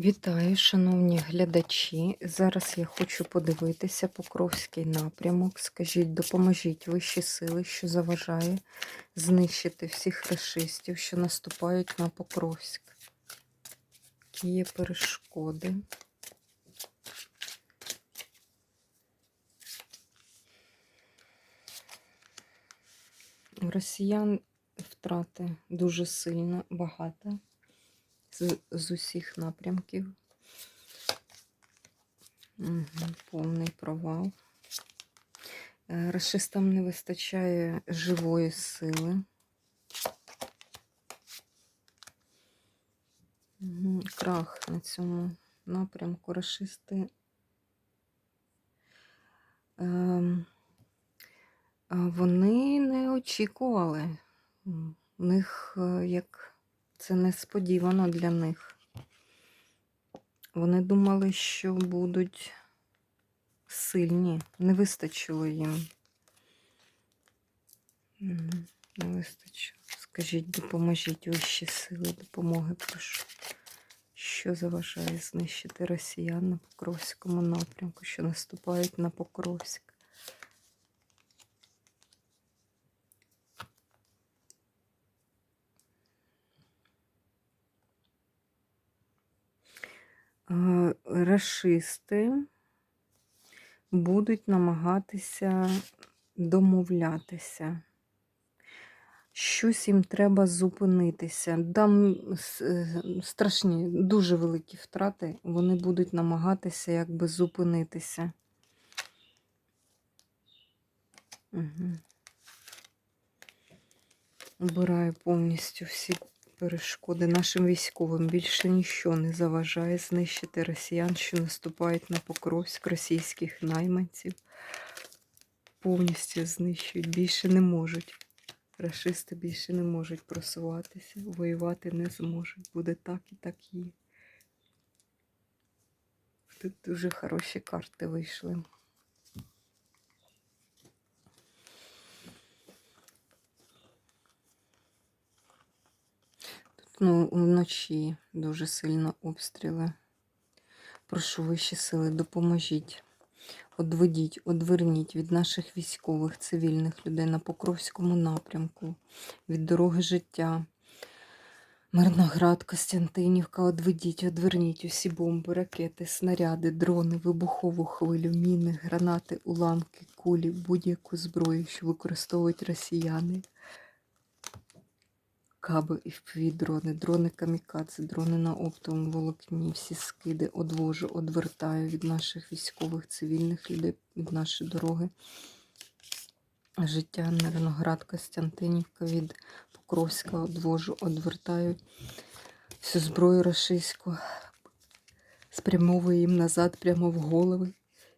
Вітаю, шановні глядачі. Зараз я хочу подивитися Покровський напрямок. Скажіть, допоможіть вищі сили, що заважає знищити всіх расистів, що наступають на Покровськ. Які є перешкоди? Росіян втрати дуже сильно багато з, усіх напрямків. Угу, повний провал. Е, Рашистам не вистачає живої сили. Угу, крах на цьому напрямку. Рашисти. Ем, вони не очікували. У них е, як це несподівано для них. Вони думали, що будуть сильні. Не вистачило їм. Не вистачило. Скажіть, допоможіть вищі сили, допомоги прошу. Що заважає знищити росіян на Покровському напрямку, що наступають на Покровськ? Е, Рашисти будуть намагатися домовлятися. Щось їм треба зупинитися. Там е, страшні, дуже великі втрати. Вони будуть намагатися якби зупинитися. Угу. Убираю повністю всі перешкоди нашим військовим. Більше нічого не заважає знищити росіян, що наступають на Покровськ, російських найманців. Повністю знищують. Більше не можуть. Рашисти більше не можуть просуватися, воювати не зможуть. Буде так і так є. Тут дуже хороші карти вийшли. Ну, вночі дуже сильно обстріли. Прошу вищі сили, допоможіть. Одведіть, одверніть від наших військових, цивільних людей на Покровському напрямку, від дороги життя. Мирноград, Костянтинівка, одведіть, одверніть усі бомби, ракети, снаряди, дрони, вибухову хвилю, міни, гранати, уламки, кулі, будь-яку зброю, що використовують росіяни. Каби і дрони, дрони камікадзе, дрони на оптовому волокні, всі скиди одвожу, одвертаю від наших військових, цивільних людей, від нашої дороги. Життя Мирноград, Костянтинівка від Покровська одвожу, одвертаю всю зброю рашистську, спрямовую їм назад прямо в голови.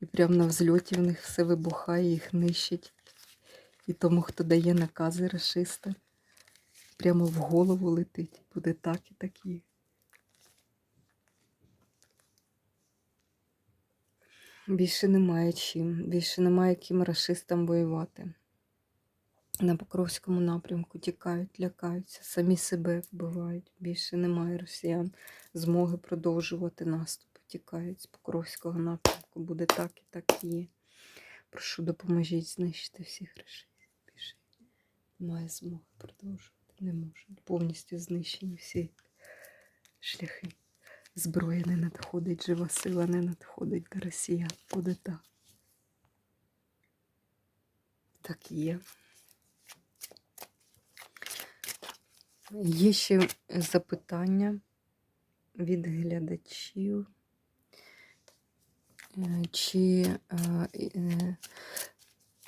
І прямо на взльоті в них все вибухає, їх нищить. І тому, хто дає накази рашиста, прямо в голову летить. Буде так і так є. Більше немає чим, більше немає ким рашистам воювати. На Покровському напрямку тікають, лякаються, самі себе вбивають. Більше немає росіян змоги продовжувати наступ. Тікають з Покровського напрямку. Буде так і так і є. Прошу, допоможіть знищити всіх рашистів. Більше немає змоги продовжувати. Не можуть. Повністю знищені всі шляхи. Зброя не надходить, жива сила не надходить до росіян. Буде так. Так є. Є ще запитання від глядачів. Е, Чи е, е,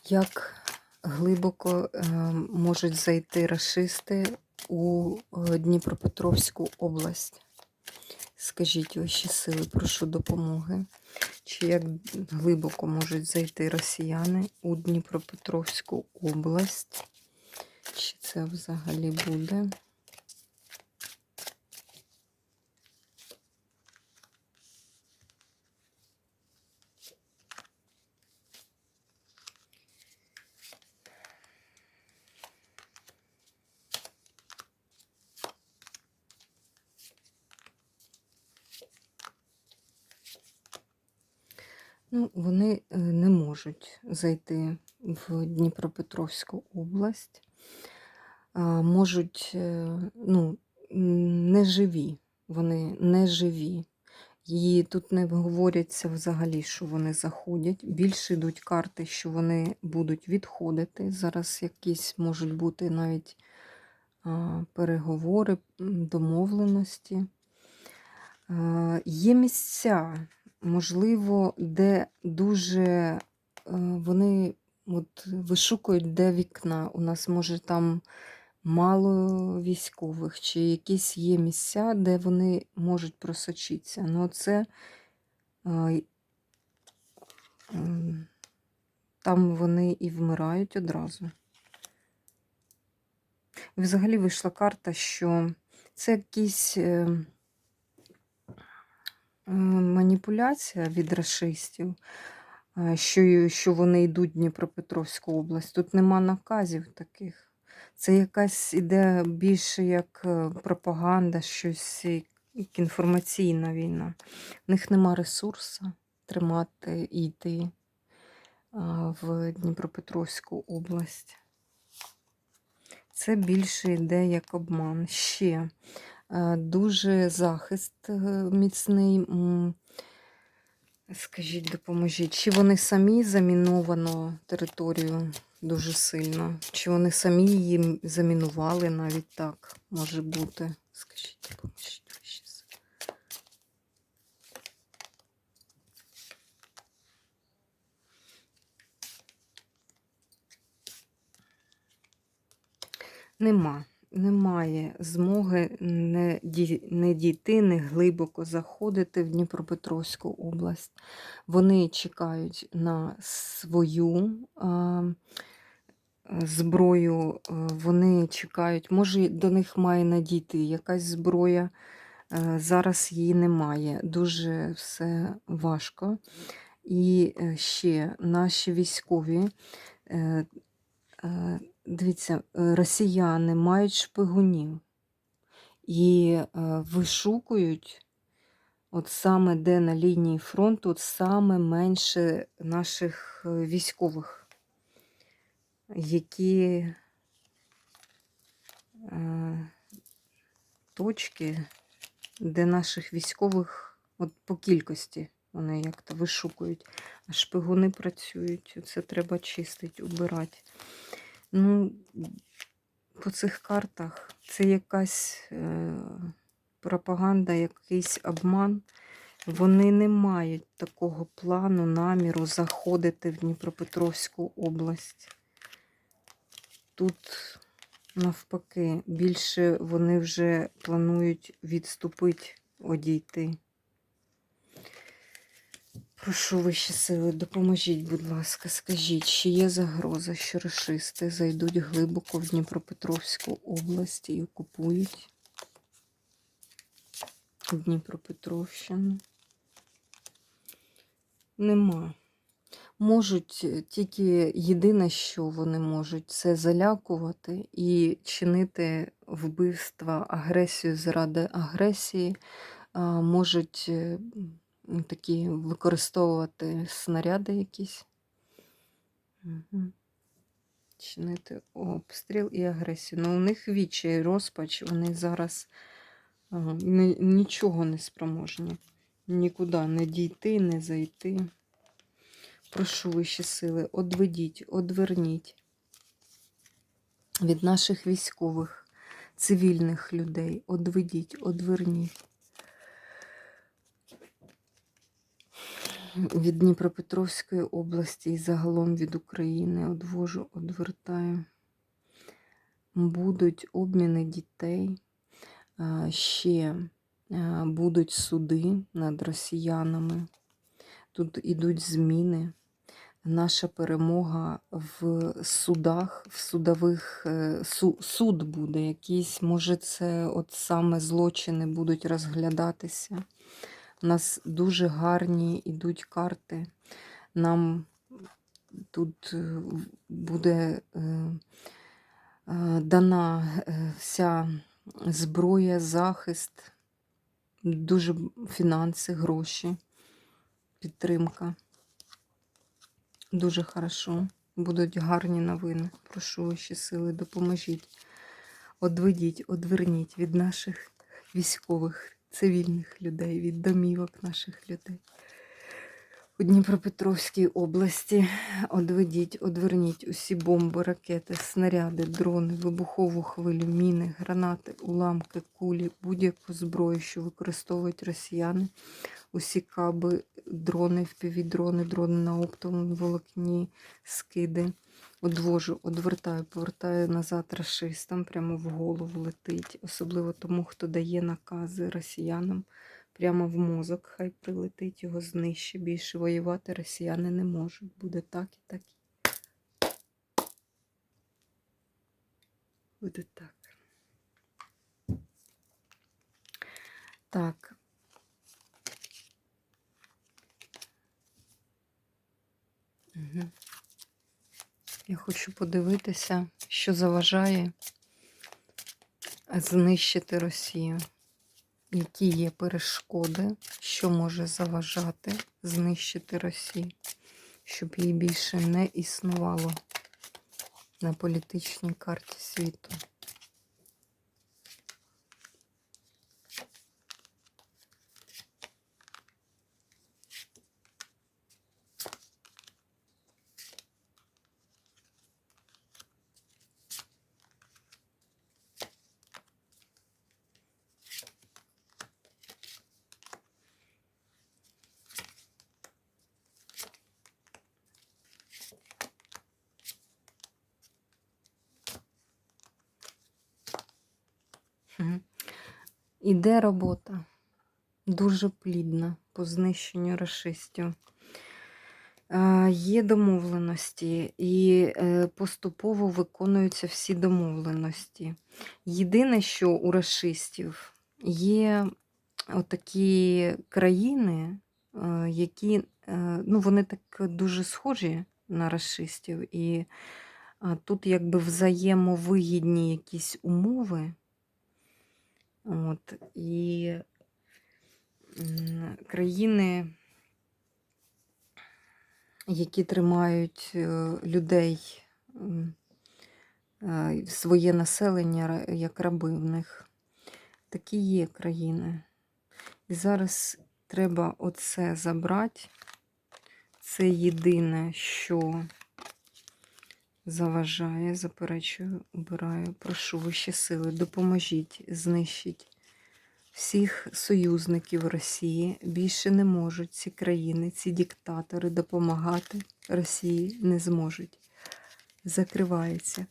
як глибоко е, можуть зайти рашисти у е, Дніпропетровську область? Скажіть ваші сили, прошу допомоги. Чи як глибоко можуть зайти росіяни у Дніпропетровську область? Чи це взагалі буде? Ну, вони е, не можуть зайти в Дніпропетровську область, можуть, е, ну, не живі, вони не живі. І тут не говориться взагалі, що вони заходять. Більше йдуть карти, що вони будуть відходити. Зараз якісь можуть бути навіть переговори, домовленості. Є місця, можливо, де дуже е, вони от вишукують, де вікна. У нас може там мало військових, чи якісь є місця, де вони можуть просочитися. Ну, це а, й- м, там вони і вмирають одразу. Взагалі вийшла карта, що це якісь е, е, маніпуляція від расистів, е, що, що вони йдуть в Дніпропетровську область. Тут нема наказів таких. Це якась іде більше як е, пропаганда, щось як інформаційна війна. В них нема ресурсу тримати і йти в Дніпропетровську область. Це більше йде як обман. Ще е, дуже захист е, міцний. Скажіть, допоможіть, чи вони самі заміновано територію дуже сильно? Чи вони самі її замінували навіть так може бути? Скажіть, допоможіть. Нема. Немає змоги не, не дійти, не глибоко заходити в Дніпропетровську область. Вони чекають на свою а, зброю, е, вони чекають, може до них має надійти якась зброя. е, Зараз її немає. Дуже все важко. І е, ще наші військові. Дивіться, е, росіяни мають шпигунів і е, вишукують, от саме де на лінії фронту, от саме менше наших е, військових, які точки, де наших військових, от по кількості вони як-то вишукують, а шпигуни працюють. Це треба чистити, убирати. Ну, по цих картах це якась е, пропаганда, якийсь обман. Вони не мають такого плану, наміру заходити в Дніпропетровську область. Тут, навпаки, більше вони вже планують відступити, одійти. Прошу вищі сили, допоможіть, будь ласка, скажіть, чи є загроза, що рашисти зайдуть глибоко в Дніпропетровську область і окупують Дніпропетровщину? Нема. Можуть е, тільки єдине, що вони можуть, це залякувати і чинити вбивства, агресію заради агресії, можуть е, такі використовувати снаряди якісь. Мгм. Чинити обстріл і агресію. Ну, у них відчай, розпач, вони зараз ага, ні- нічого не спроможні. Нікуди не дійти, не зайти. Прошу вищі сили, одведіть, одверніть від наших військових, цивільних людей. Одведіть, одверніть. Від Дніпропетровської області і загалом від України одвожу, одвертаю. Будуть обміни дітей, ще будуть суди над росіянами. Тут ідуть зміни. Наша перемога в судах, в судових е, су- суд буде якийсь, може, це от саме злочини будуть розглядатися. У нас дуже гарні ідуть карти. Нам тут е, буде е, е, дана вся зброя, захист, дуже фінанси, гроші, підтримка. Дуже хорошо. Будуть гарні новини. Прошу ваші сили, допоможіть. Одведіть, одверніть від наших військових, цивільних людей, від домівок наших людей. У Дніпропетровській області одведіть, одверніть усі бомби, ракети, снаряди, дрони, вибухову хвилю, міни, гранати, уламки, кулі, будь-яку зброю, що використовують росіяни, усі каби, дрони, впівдрони, дрони на оптовому волокні, скиди. Одвожу, одвертаю, повертаю назад рашистам, прямо в голову летить, особливо тому, хто дає накази росіянам. Прямо в мозок хай прилетить, його знищить. Більше воювати росіяни не можуть. Буде так і так. Буде так. Так. Я хочу подивитися, що заважає знищити Росію. Які є перешкоди, що може заважати знищити Росію, щоб її більше не існувало на політичній карті світу. Іде робота дуже плідна по знищенню расистів. Е, Є домовленості і е, поступово виконуються всі домовленості. Єдине, що у расистів є отакі країни, е, які ну, вони так дуже схожі на расистів, і тут якби взаємовигідні якісь умови. От, і країни, які тримають е, людей, е, своє населення як раби в них. Такі є країни. І зараз треба оце забрати. Це єдине, що заважає, заперечую, убираю. Прошу вищі сили, допоможіть, знищіть всіх союзників Росії. Більше не можуть ці країни, ці диктатори допомагати Росії не зможуть. Закривається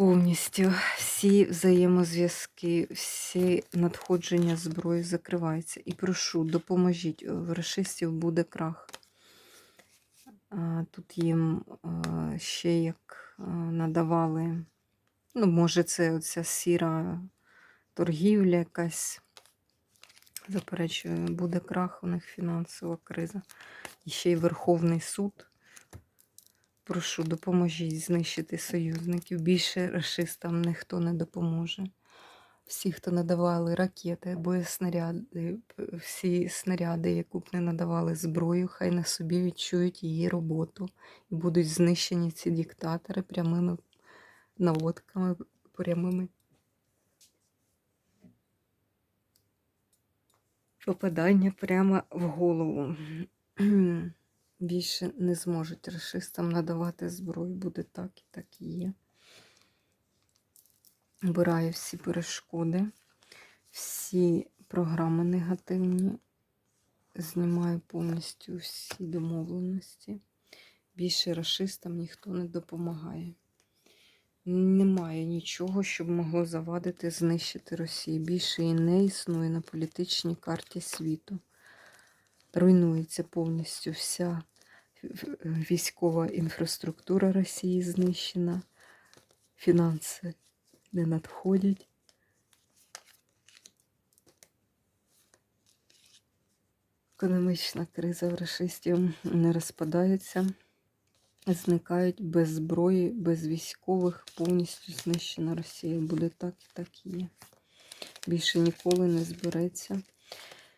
повністю всі взаємозв'язки, всі надходження зброї закриваються. І прошу, допоможіть, в расистів буде крах. Тут їм ще як надавали, ну, може, це оця сіра торгівля якась. Заперечую, буде крах, у них фінансова криза. І ще й Верховний суд. Прошу, допоможіть знищити союзників. Більше расистам ніхто не допоможе. Всі, хто надавали ракети, боєснаряди, всі снаряди, яку б не надавали зброю, хай на собі відчують її роботу і будуть знищені ці диктатори прямими наводками, прямими попадання прямо в голову. Більше не зможуть расистам надавати зброю. Буде так і так і є. Обираю всі перешкоди, всі програми негативні. Знімаю повністю всі домовленості. Більше расистам ніхто не допомагає. Немає нічого, щоб могло завадити знищити Росію. Більше і не існує на політичній карті світу. Руйнується повністю вся військова інфраструктура Росії знищена, фінанси не надходять. Економічна криза в расистів не розпадається, зникають без зброї, без військових, повністю знищена Росія. Буде так і так і є. Більше ніколи не збереться.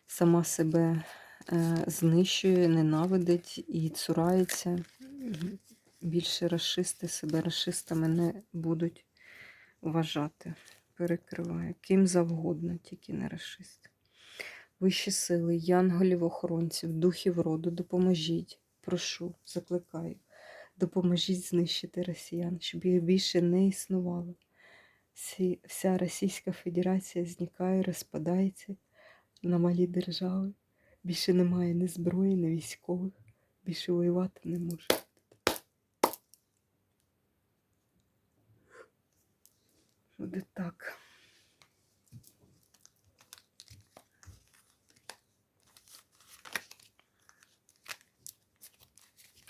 Сама себе е, знищує, ненавидить і цурається. Більше расисти себе расистами не будуть вважати. Перекриває. Ким завгодно, тільки не расист. Вищі сили, янголів, охоронців, духів роду, допоможіть. Прошу, закликаю. Допоможіть знищити росіян, щоб їх більше не існувало. Вся Російська Федерація зникає, розпадається на малі держави. Більше немає ні зброї, ні військових. Більше воювати не може. Буде так.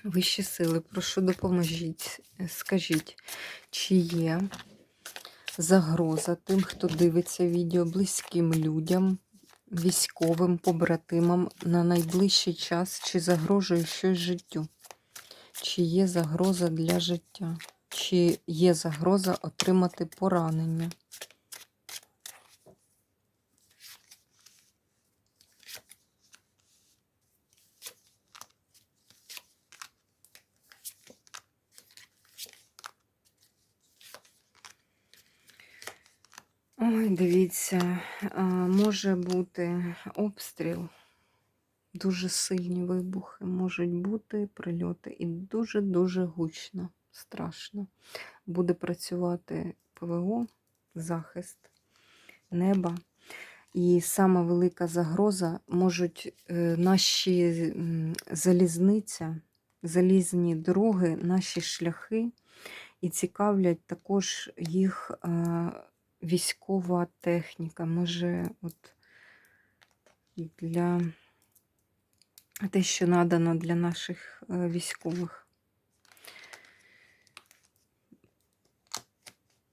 Вищі сили, прошу допоможіть. Скажіть, чи є загроза тим, хто дивиться відео, близьким людям, військовим побратимам на найближчий час, чи загрожує щось життю? Чи є загроза для життя? Чи є загроза отримати поранення? Ой, дивіться, може бути обстріл, дуже сильні вибухи, можуть бути прильоти і дуже-дуже гучно, страшно. Буде працювати ПВО, захист неба. І сама велика загроза можуть е, наші залізниця, залізні дороги, наші шляхи, і цікавлять також їх е, військова техніка. Може, от для те, що надано для наших е, військових.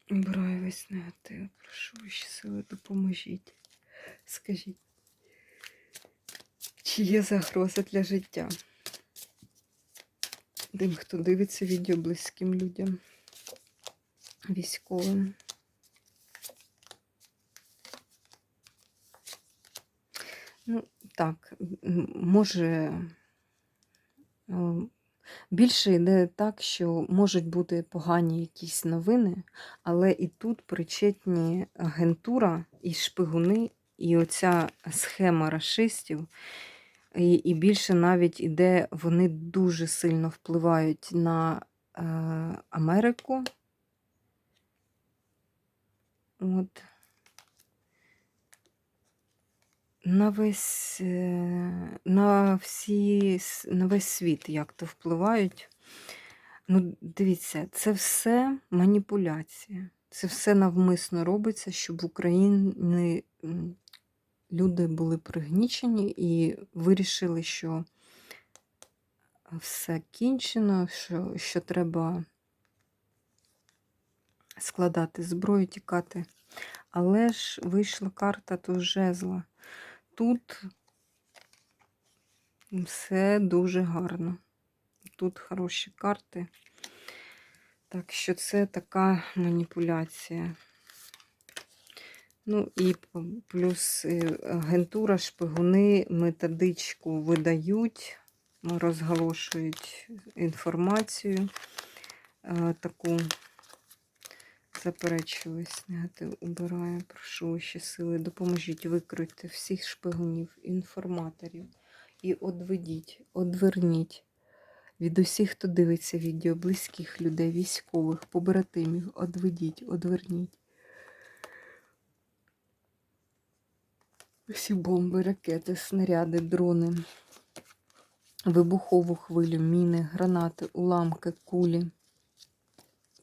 Браю весь негатив. Прошу ваші сили, допоможіть. Скажіть, чи є загроза для життя? Тим, хто дивиться відео близьким людям, військовим. Ну, так, може, е, більше йде так, що можуть бути погані якісь новини, але і тут причетні агентура і шпигуни, і оця схема расистів, і, і більше навіть іде, вони дуже сильно впливають на е, Америку. От. На весь, е, на всі, на весь світ як то впливають. Ну, дивіться, це все маніпуляція. Це все навмисно робиться, щоб в Україні люди були пригнічені і вирішили, що все кінчено, що, що треба складати зброю, тікати. Але ж вийшла карта тут жезла. Тут все дуже гарно. Тут хороші карти. Так що це така маніпуляція. Ну і плюс е, агентура, шпигуни методичку видають, розголошують інформацію е, таку. Заперечуюсь, негатив убираю. Прошу ваші сили, допоможіть викрити всіх шпигунів, інформаторів і одведіть, одверніть від усіх, хто дивиться відео, близьких людей, військових, побратимів, одведіть, одверніть. Всі бомби, ракети, снаряди, дрони, вибухову хвилю, міни, гранати, уламки, кулі,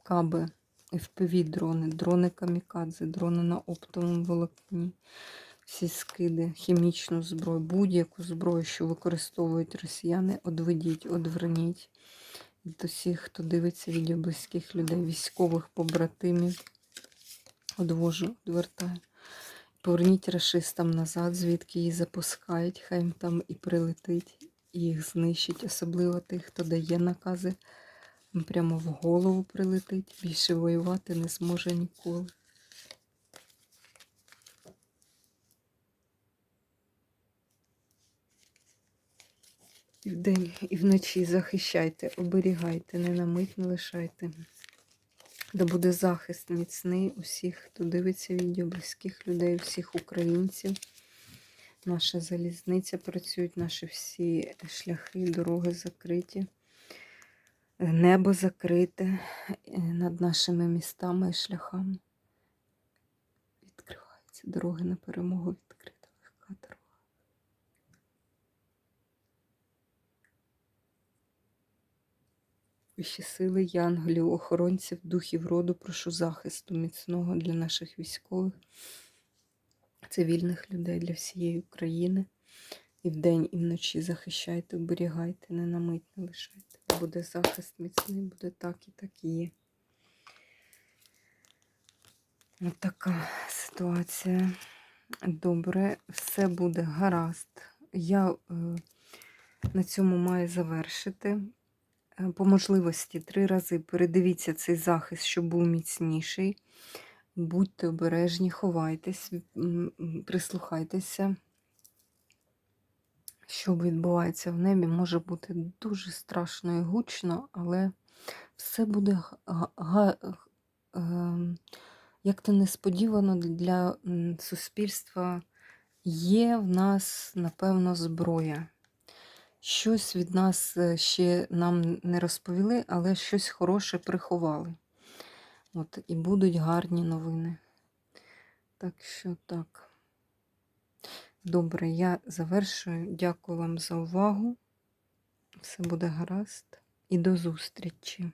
каби. FPV-дрони, дрони камікадзе, дрони на оптовому волокні, всі скиди, хімічну зброю, будь-яку зброю, що використовують росіяни, одведіть, одверніть. Від усіх, хто дивиться відео близьких людей, військових побратимів, одвожу, одвертаю. Поверніть расистам назад, звідки її запускають, хай їм там і прилетить, і їх знищить, особливо тих, хто дає накази прямо в голову прилетить, більше воювати не зможе ніколи. І вдень, і вночі захищайте, оберігайте, не на мить не лишайте. Да буде захист міцний усіх, хто дивиться відео, близьких людей, всіх українців. Наша залізниця працюють, наші всі шляхи, дороги закриті. Небо закрите е, над нашими містами і шляхами. Відкриваються дороги на перемогу відкрита легка дорога. Вищі сили, янголів, охоронців, духів роду, прошу захисту міцного для наших військових, цивільних людей, для всієї України. І вдень, і вночі захищайте, оберігайте, не на не лишайте. Буде захист міцний, буде так і так є. Ось така ситуація. Добре, все буде гаразд. Я е, на цьому маю завершити. Е, По можливості три рази передивіться цей захист, щоб був міцніший. Будьте обережні, ховайтесь, прислухайтеся, що відбувається в небі. Може бути дуже страшно і гучно, але все буде ем, як-то несподівано для суспільства. Є в нас, напевно, зброя. Щось від нас е, ще нам не розповіли, але щось хороше приховали. От, і будуть гарні новини. Так що так. Добре, я завершую. Дякую вам за увагу. Все буде гаразд. І до зустрічі.